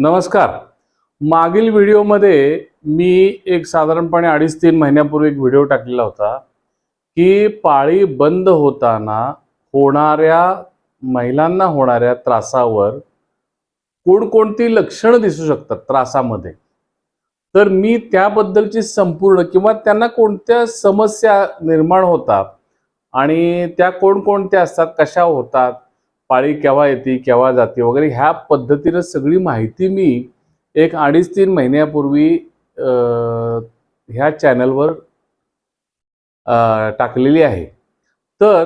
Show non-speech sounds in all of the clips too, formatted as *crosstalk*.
नमस्कार. मागील व्हिडिओमध्ये मी एक साधारणपणे अडीच तीन महिन्यापूर्वी एक व्हिडिओ टाकलेला होता की पाळी बंद होताना होणाऱ्या महिलांना होणाऱ्या त्रासावर कोणकोणती लक्षणं दिसू शकतात त्रासामध्ये? तर मी त्याबद्दलची संपूर्ण किंवा त्यांना कोणत्या समस्या निर्माण होतात आणि त्या कोणकोणत्या असतात कशा होतात पाळी केव्हा येते केव्हा जाते वगैरे ह्या पद्धतीनं सगळी माहिती मी एक अडीच तीन महिन्यापूर्वी ह्या चॅनलवर टाकलेली आहे. तर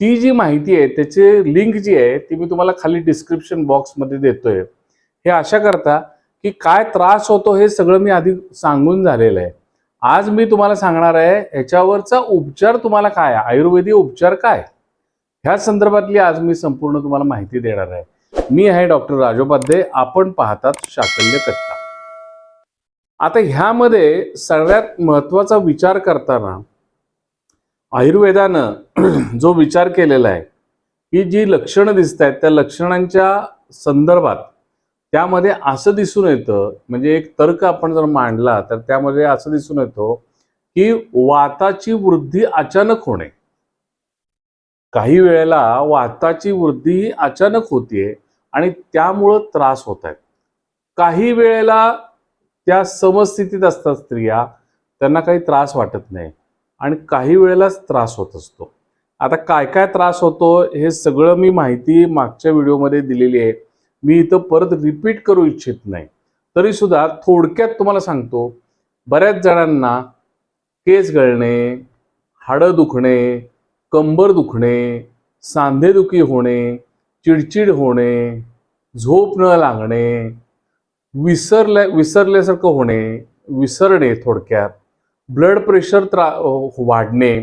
ती जी माहिती आहे त्याची लिंक जी आहे ती मी तुम्हाला खाली डिस्क्रिप्शन बॉक्समध्ये देतोय. हे अशा करता की काय त्रास होतो हे सगळं मी आधी सांगून झालेलं आहे. आज मी तुम्हाला सांगणार आहे ह्याच्यावरचा उपचार तुम्हाला काय आहे? आयुर्वेदिक उपचार काय? ह्या संदर्भातली आज मी संपूर्ण तुम्हाला माहिती देणार आहे. मी आहे डॉक्टर राजोपाध्ये आपण पाहतात शाकल्य कट्टा. आता ह्यामध्ये सगळ्यात महत्त्वाचा विचार करताना आयुर्वेदानं *clears throat* जो विचार केलेला आहे की जी लक्षणं दिसत आहेत त्या लक्षणांच्या संदर्भात त्यामध्ये असं दिसून येतं म्हणजे एक तर्क आपण जर मांडला तर त्यामध्ये असं दिसून येतो की वाताची वृद्धी अचानक होणे. काही वेळेला वाताची वृद्धी अचानक होतीये आणि त्यामुळं त्रास होत आहेत काही वेळेला त्या समस्थितीत असतात स्त्रिया त्यांना काही त्रास वाटत नाही आणि काही वेळेलाच त्रास होत असतो. आता काय काय त्रास होतो हे सगळं मी माहिती मागच्या व्हिडिओमध्ये दिलेली आहे. मी इथं परत रिपीट करू इच्छित नाही. तरी सुद्धा थोडक्यात तुम्हाला सांगतो बऱ्याच जणांना केस गळणे हाडं दुखणे कंबर दुखणे सांधेदुखी होणे चिडचिड होणे झोप न लागणे विसरल्या विसरल्यासारखं होणे विसरणे थोडक्यात ब्लड प्रेशर त्रा वाढणे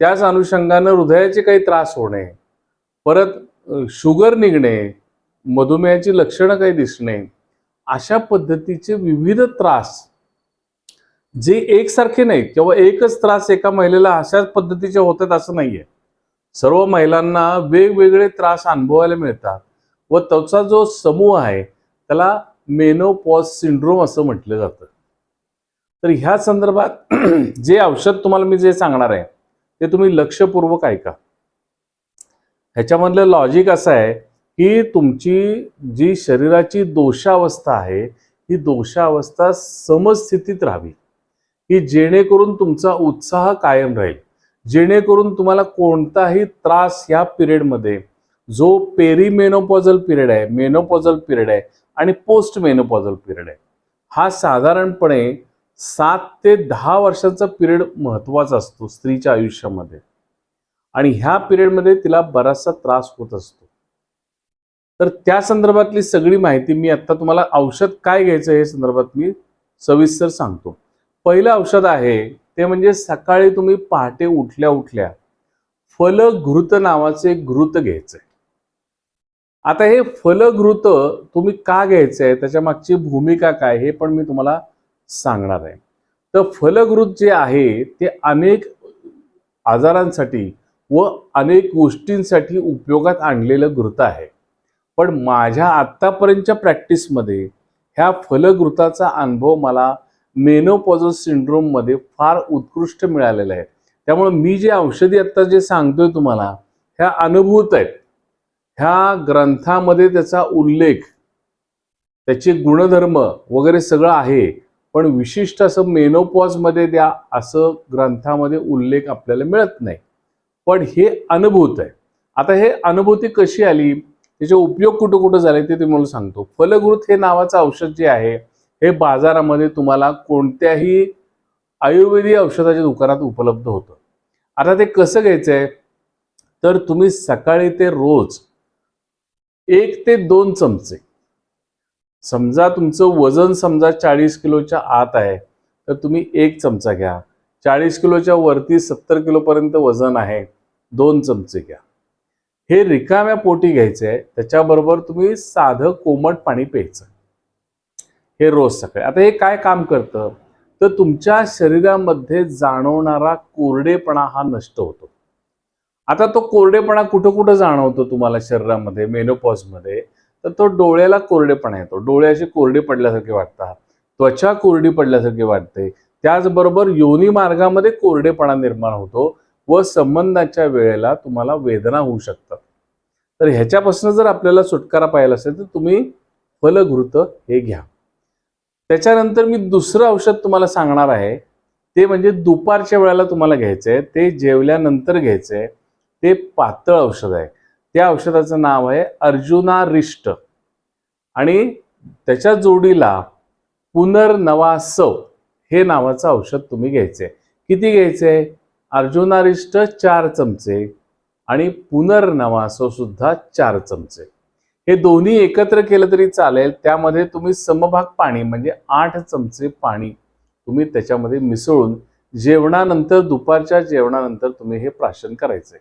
त्याच अनुषंगानं हृदयाचे काही त्रास होणे परत शुगर निघणे मधुमेहाची लक्षणं काही दिसणे अशा पद्धतीचे विविध त्रास जे एकसारखे नाहीत किंवा एकच त्रास एका महिलेला अशाच पद्धतीचे होतात असं नाहीये. सर्व महिलांना वेगवेगळे त्रास अनुभवायला मिळतात व त्याचा जो समूह आहे त्याला मेनोपॉज सिंड्रोम असं म्हटलं जातं. तर ह्या संदर्भात *clears throat* जे औषध तुम्हाला मी जे सांगणार आहे ते तुम्ही लक्षपूर्वक ऐका. ह्याच्यामधलं लॉजिक असं आहे की तुमची जी शरीराची दोषावस्था आहे ही दोषावस्था समस्थितीत राहावी. की जेणेकरून तुमचा उत्साह कायम राहील. जेणेकरून तुम्हाला कोणताही त्रास ह्या पिरियडमध्ये जो पेरीमेनोपॉझल पिरियड आहे मेनोपॉझल पिरियड आहे आणि पोस्ट मेनोपॉझल पिरियड आहे हा साधारणपणे सात ते दहा वर्षाचा पिरियड महत्त्वाचा असतो स्त्रीच्या आयुष्यामध्ये. आणि ह्या पिरियडमध्ये तिला बराचसा त्रास होत असतो. तर त्या संदर्भातली सगळी माहिती मी आता तुम्हाला औषध काय घ्यायचं हे संदर्भात मी सविस्तर सांगतो. पहिलं औषध आहे ते म्हणजे सकाळी तुम्ही पहाटे उठल्या उठल्या फलघृत नावाचे घृत घ्यायचंय आता हे फलघृत तुम्ही का घ्यायचंय त्याच्या मागची भूमिका काय हे पण मी तुम्हाला सांगणार आहे. तर फलघृत जे आहे ते अनेक आजारांसाठी व अनेक गोष्टींसाठी उपयोगात आणलेलं घृत आहे. पण माझ्या आत्तापर्यंतच्या प्रॅक्टिसमध्ये ह्या फलघृताचा अनुभव मला मेनोपॉझल सिंड्रोममध्ये फार उत्कृष्ट मिळालेलं आहे. त्यामुळे मी जे औषधी आत्ता जे सांगतोय तुम्हाला ह्या अनुभूत आहेत. ह्या ग्रंथामध्ये त्याचा उल्लेख त्याचे गुणधर्म वगैरे सगळं आहे. पण विशिष्ट असं मेनोपॉजमध्ये द्या असं ग्रंथामध्ये उल्लेख आपल्याला मिळत नाही. पण हे अनुभूत आहे. आता हे अनुभूती कशी आली? त्याचे उपयोग कुठं कुठं झाले ते तुम्हाला सांगतो. फलगृत हे नावाचं औषध जे आहे हे बाजारामध्ये तुम्हाला कोणत्याही आयुर्वेदी औषधाच्या दुकानात उपलब्ध होतं. आता ते कसं घ्यायचं आहे तर तुम्ही सकाळी ते रोज एक ते दोन चमचे. समजा तुमचं वजन समजा चाळीस किलोच्या आत आहे तर तुम्ही एक चमचा घ्या. चाळीस किलोच्या वरती सत्तर किलोपर्यंत वजन आहे दोन चमचे घ्या. हे रिकाम्या पोटी घ्यायचे आहे त्याच्याबरोबर तुम्ही साधं कोमट पाणी प्यायचं. हे रोज सकाळी. आता हे काय काम करतं? तर तुमच्या शरीरामध्ये जाणवणारा कोरडेपणा हा नष्ट होतो. आता तो कोरडेपणा कुठं कुठं जाणवतो तुम्हाला शरीरामध्ये मेनोपॉजमध्ये? तर तो डोळ्याला कोरडेपणा येतो. डोळे असे कोरडे पडल्यासारखे वाटतात. त्वचा कोरडी पडल्यासारखी वाटते. त्याचबरोबर योनी मार्गामध्ये कोरडेपणा निर्माण होतो व संबंधाच्या वेळेला तुम्हाला वेदना होऊ शकतात. तर ह्याच्यापासून जर आपल्याला सुटकारा पाहिला असेल तर तुम्ही फलघृत हे घ्या. त्याच्यानंतर मी दुसरं औषध तुम्हाला सांगणार आहे. ते म्हणजे दुपारच्या वेळेला तुम्हाला घ्यायचं आहे. ते जेवल्यानंतर घ्यायचं आहे. ते पातळ औषध आहे. त्या औषधाचं नाव आहे अर्जुना रिष्ट. आणि त्याच्या जोडीला पुनर्नवासव हे नावाचं औषध तुम्ही घ्यायचं आहे. किती घ्यायचं आहे? अर्जुनारिष्ट चार चमचे आणि पुनर्नवासव सुद्धा चार चमचे. हे दोन्ही एकत्र केलं तरी चालेल. त्यामध्ये तुम्ही समभाग पाणी म्हणजे आठ चमचे पाणी तुम्ही त्याच्यामध्ये मिसळून जेवणानंतर दुपारच्या जेवणानंतर तुम्ही हे प्राशन करायचंय.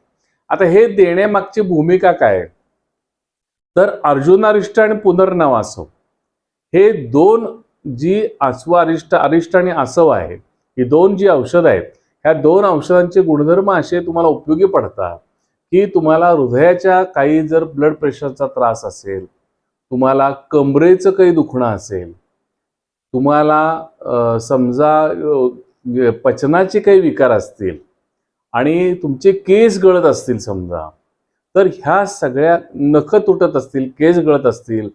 आता हे देण्यामागची भूमिका काय आहे? तर अर्जुनारिष्ट आणि पुनर्नवासव. हे दोन जी आसव अरिष्ट अरिष्ट आणि आसव आहे ही दोन जी औषधं आहेत ह्या दोन औषधांचे गुणधर्म असे तुम्हाला उपयोगी पडतात. की तुम्हाला हृदयाच्या काही जर ब्लड प्रेशरचा त्रास असेल तुम्हाला कमरेचं काही दुखणं असेल तुम्हाला समजा पचनाचे काही विकार असतील आणि तुमचे केस गळत असतील समजा तर ह्या सगळ्या नख तुटत असतील केस गळत असतील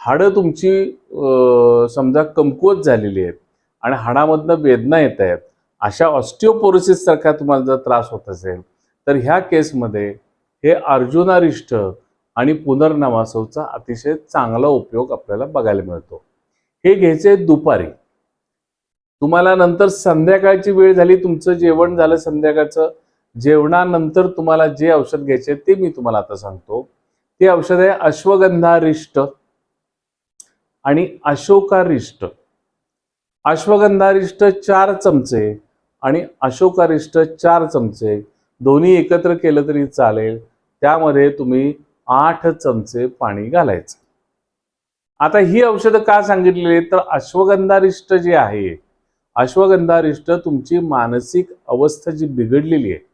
हाडं तुमची समजा कमकुवत झालेली आहेत आणि हाडामधनं वेदना येत आहेत अशा ऑस्टिओपोरोसिससारखा तुम्हाला जर त्रास होत असेल तर ह्या केसमध्ये हे अर्जुनारिष्ठ आणि पुनर्नवासवचा अतिशय चांगला उपयोग आपल्याला बघायला मिळतो. हे घ्यायचे दुपारी. तुम्हाला नंतर संध्याकाळची वेळ झाली तुमचं जेवण झालं संध्याकाळचं जेवणानंतर तुम्हाला जे औषध घ्यायचे ते मी तुम्हाला आता सांगतो. ते औषध आहे अश्वगंधारिष्ट आणि अशोकारिष्ट. अश्वगंधारिष्ट चार चमचे आणि अशोकारिष्ट चार चमचे. दोन्ही एकत्र केलं तरी चालेल. त्यामध्ये तुम्ही आठ चमचे पाणी घालायचं. आता ही औषधं का सांगितलेली आहेत? तर अश्वगंधारिष्ट जे आहे अश्वगंधारिष्ट तुमची मानसिक अवस्था जी बिघडलेली आहे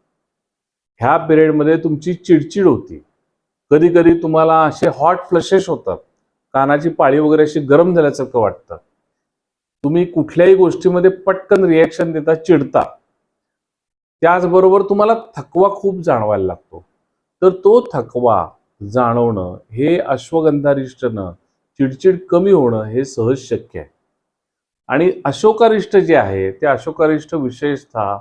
ह्या पिरियडमध्ये तुमची चिडचिड होती. कधी कधी तुम्हाला असे हॉट फ्लशेस होतात. कानाची पाळी वगैरे अशी गरम झाल्यासारखं वाटतं. तुम्ही कुठल्याही गोष्टीमध्ये पटकन रिॲक्शन देता चिडता. त्याचबरोबर तुम्हाला थकवा खूप जाणवायला लागतो. तर तो थकवा जाणवणं हे अश्वगंधारिष्टनं चिडचिड कमी होणं हे सहज शक्य आहे. आणि अशोकारिष्ट जे आहे ते अशोकारिष्ट विशेषतः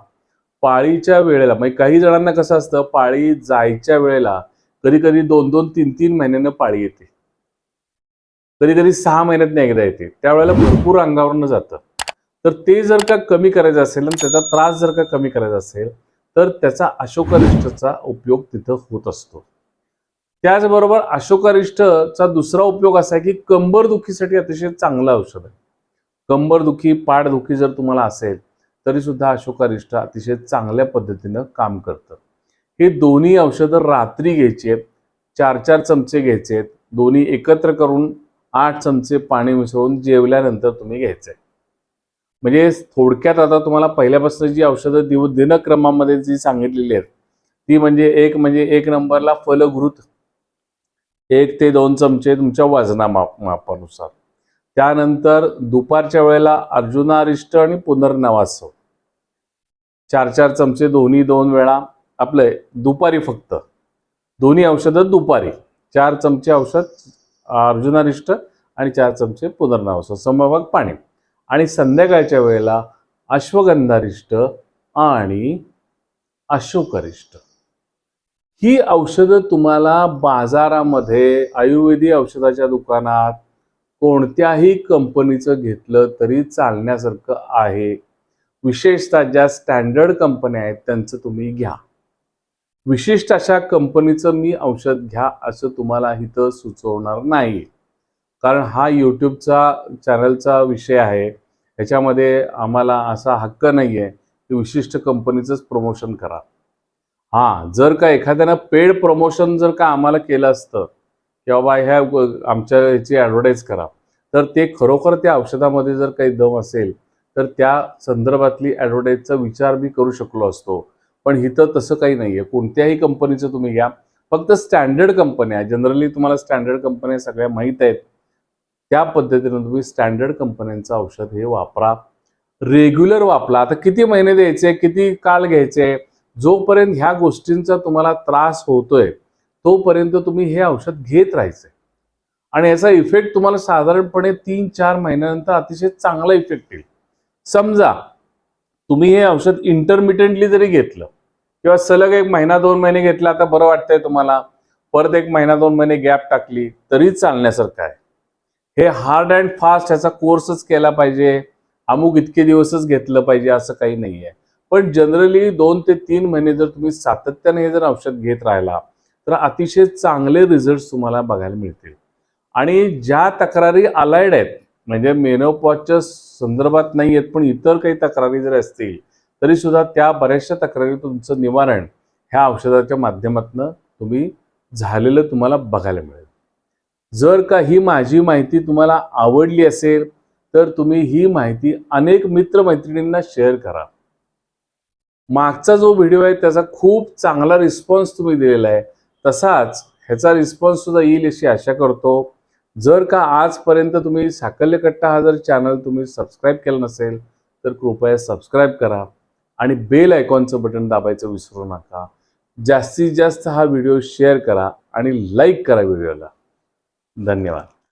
पाळीच्या वेळेला म्हणजे काही जणांना कसं असतं पाळी जायच्या वेळेला कधी कधी दोन दोन तीन तीन महिन्यानं पाळी येते. कधी कधी सहा महिन्यात एकदा येते. त्यावेळेला भरपूर अंगावरनं जातं. तर ते जर का कमी करायचं असेल आणि त्याचा त्रास जर का कमी करायचा असेल तर त्याचा अशोकारिष्टचा उपयोग तिथं होत असतो. त्याचबरोबर अशोकारिष्टचा दुसरा उपयोग असा आहे की कंबरदुखीसाठी अतिशय चांगलं औषध आहे. कंबरदुखी पाठदुखी जर तुम्हाला असेल तरी सुद्धा अशोकारिष्ट अतिशय चांगल्या पद्धतीनं काम करतं. हे दोन्ही औषधं रात्री घ्यायची आहेत चार चार चमचे घ्यायचे आहेत दोन्ही एकत्र करून आठ चमचे पाणी मिसळून जेवल्यानंतर तुम्ही घ्यायचं आहे. म्हणजे थोडक्यात आता तुम्हाला पहिल्यापासून जी औषधं दिव दिनक्रमामध्ये जी सांगितलेली आहेत ती म्हणजे एक म्हणजे एक नंबरला फलघृत एक ते दोन चमचे तुमच्या वजना माप मापानुसार. त्यानंतर दुपारच्या वेळेला अर्जुनारिष्ट आणि पुनर्नवासव. चार चार चमचे दोन्ही दोन वेळा आपलं दुपारी फक्त. दोन्ही औषधं दुपारी. चार चमचे औषध अर्जुनारिष्ट आणि चार चमचे पुनर्नवासव. समभाग पाणी. आणि संध्याकाळच्या वेळेला अश्वगंधारिष्ट आणि अशोकरिष्ट. ही औषधं तुम्हाला बाजारामध्ये आयुर्वेदिक औषधाच्या दुकानात कोणत्याही कंपनीचं घेतलं तरी चालण्यासारखं आहे. विशेषतः ज्या स्टँडर्ड कंपन्या आहेत त्यांचं तुम्ही घ्या. विशिष्ट अशा कंपनीचं मी औषध घ्या असं तुम्हाला इथं सुचवणार नाही कारण हा यूट्यूबचा चॅनलचा विषय आहे. ह्याच्यामध्ये आम्हाला असा हक्क नाही आहे की विशिष्ट कंपनीचंच प्रमोशन करा. हां जर का एखाद्यानं पेड प्रमोशन जर का आम्हाला केलं असतं की बाबा ह्या आमच्या ह्याची ॲडव्हर्टाईज करा तर ते खरोखर त्या औषधामध्ये जर काही दम असेल तर त्या संदर्भातली ॲडव्हर्टाईजचा विचार मी करू शकलो असतो. पण इथं तसं काही नाही आहे कोणत्याही कंपनीचं तुम्ही घ्या. फक्त स्टँडर्ड कंपन्या जनरली तुम्हाला स्टँडर्ड कंपन्या सगळ्या माहीत आहेत. त्या पद्धतीनं तुम्ही स्टँडर्ड कंपन्यांचं औषध हे वापरा. रेग्युलर वापरा. आता किती महिने द्यायचे किती काळ घ्यायचे? जोपर्यंत ह्या गोष्टींचा तुम्हाला त्रास होतोय तोपर्यंत तुम्ही हे औषध घेत राहायचंय. आणि याचा इफेक्ट तुम्हाला साधारणपणे तीन चार महिन्यानंतर अतिशय चांगला इफेक्ट येईल. समजा तुम्ही हे औषध इंटरमिडियंटली जरी घेतलं किंवा सलग एक महिना दोन महिने घेतला आता बरं वाटतंय तुम्हाला. परत एक महिना दोन महिने गॅप टाकली तरी चालण्यासारखं आहे. हे हार्ड अँड फास्ट ह्याचा कोर्सच केला पाहिजे. अमुक इतके दिवसच घेतलं पाहिजे असं काही नाही आहे पण जनरली दोन ते तीन महिने जर तुम्ही सातत्याने हे जर औषध घेत राहिला तर अतिशय चांगले रिझल्ट तुम्हाला बघायला मिळतील. आणि ज्या तक्रारी अलाइड आहेत म्हणजे मेनोपॉजच्या संदर्भात नाही आहेत पण इतर काही तक्रारी जर असतील तरी सुद्धा त्या बऱ्याचशा तक्रारी तुमचं निवारण ह्या औषधाच्या माध्यमातून तुम्ही झालेलं तुम्हाला बघायला मिळेल. जर का ही माझी माहिती तुम्हाला आवडली असेल तर तुम्ही ही माहिती अनेक मित्रमैत्रिणींना शेअर करा. मागचा जो व्हिडिओ आहे त्याचा खूप चांगला रिस्पॉन्स तुम्ही दिलेला आहे. तसाच ह्याचा रिस्पॉन्स सुद्धा येईल अशी आशा करतो. जर का आजपर्यंत तुम्ही साकल्यकट्टा हा जर चॅनल तुम्ही सबस्क्राईब केलं नसेल तर कृपया सबस्क्राईब करा आणि बेल आयकॉनचं बटन दाबायचं विसरू नका. जास्तीत जास्त हा व्हिडिओ शेअर करा आणि लाईक करा व्हिडिओला धन्यवाद.